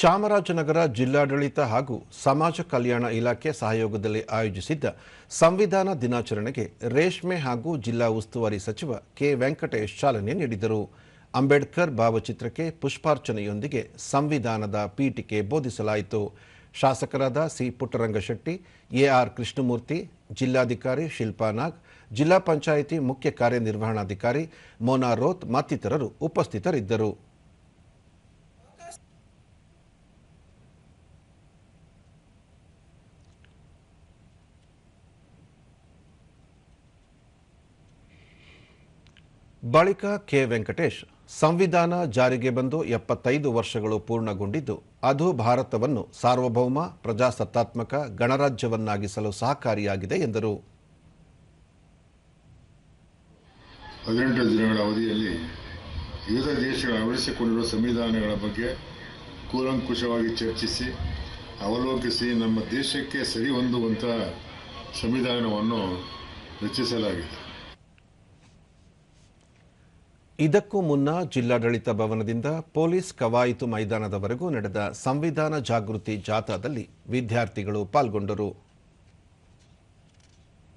ಚಾಮರಾಜನಗರ ಜಿಲ್ಲಾಡಳಿತ ಹಾಗೂ ಸಮಾಜ ಕಲ್ಯಾಣ ಇಲಾಖೆ ಸಹಯೋಗದಲ್ಲಿ ಆಯೋಜಿಸಿದ್ದ ಸಂವಿಧಾನ ದಿನಾಚರಣೆಗೆ ರೇಷ್ಮೆ ಹಾಗೂ ಜಿಲ್ಲಾ ಉಸ್ತುವಾರಿ ಸಚಿವ ಕೆ ವೆಂಕಟೇಶ್ ಚಾಲನೆ ನೀಡಿದರು. ಅಂಬೇಡ್ಕರ್ ಭಾವಚಿತ್ರಕ್ಕೆ ಪುಷ್ಪಾರ್ಚನೆಯೊಂದಿಗೆ ಸಂವಿಧಾನದ ಪೀಠಿಕೆ ಬೋಧಿಸಲಾಯಿತು. ಶಾಸಕರಾದ ಸಿ ಪುಟ್ಟರಂಗಶೆಟ್ಟಿ ಎಆರ್ ಕೃಷ್ಣಮೂರ್ತಿ, ಜಿಲ್ಲಾಧಿಕಾರಿ ಶಿಲ್ಪಾ ನಾಗ್, ಜಿಲ್ಲಾ ಪಂಚಾಯಿತಿ ಮುಖ್ಯ ಕಾರ್ಯನಿರ್ವಹಣಾಧಿಕಾರಿ ಮೋನಾ ರೋತ್ ಮತ್ತಿತರರು ಉಪಸ್ಥಿತರಿದ್ದರು. ಬಳಿಕ ಕೆ ವೆಂಕಟೇಶ್ ಸಂವಿಧಾನ ಜಾರಿಗೆ ಬಂದು ಎಪ್ಪತ್ತೈದು ವರ್ಷಗಳು ಪೂರ್ಣಗೊಂಡಿದ್ದು, ಅದು ಭಾರತವನ್ನು ಸಾರ್ವಭೌಮ, ಪ್ರಜಾಸತ್ತಾತ್ಮಕ, ಗಣರಾಜ್ಯವನ್ನಾಗಿಸಲು ಸಹಕಾರಿಯಾಗಿದೆ ಎಂದರು. ಹದಿನೆಂಟು ದಿನಗಳ ಅವಧಿಯಲ್ಲಿ ವಿವಿಧ ದೇಶಗಳು ಅಳವಡಿಸಿಕೊಂಡಿರುವ ಸಂವಿಧಾನಗಳ ಬಗ್ಗೆ ಕೂಲಂಕುಷವಾಗಿ ಚರ್ಚಿಸಿ, ಅವಲೋಕಿಸಿ ನಮ್ಮ ದೇಶಕ್ಕೆ ಸರಿ ಹೊಂದುವಂಥ ಸಂವಿಧಾನವನ್ನು ರಚಿಸಲಾಗಿದೆ. ಇದಕ್ಕೂ ಮುನ್ನ ಜಿಲ್ಲಾಡಳಿತ ಭವನದಿಂದ ಪೊಲೀಸ್ ಕವಾಯಿತು ಮೈದಾನದವರೆಗೂ ನಡೆದ ಸಂವಿಧಾನ ಜಾಗೃತಿ ಜಾಥಾದಲ್ಲಿ ವಿದ್ಯಾರ್ಥಿಗಳು ಪಾಲ್ಗೊಂಡರು.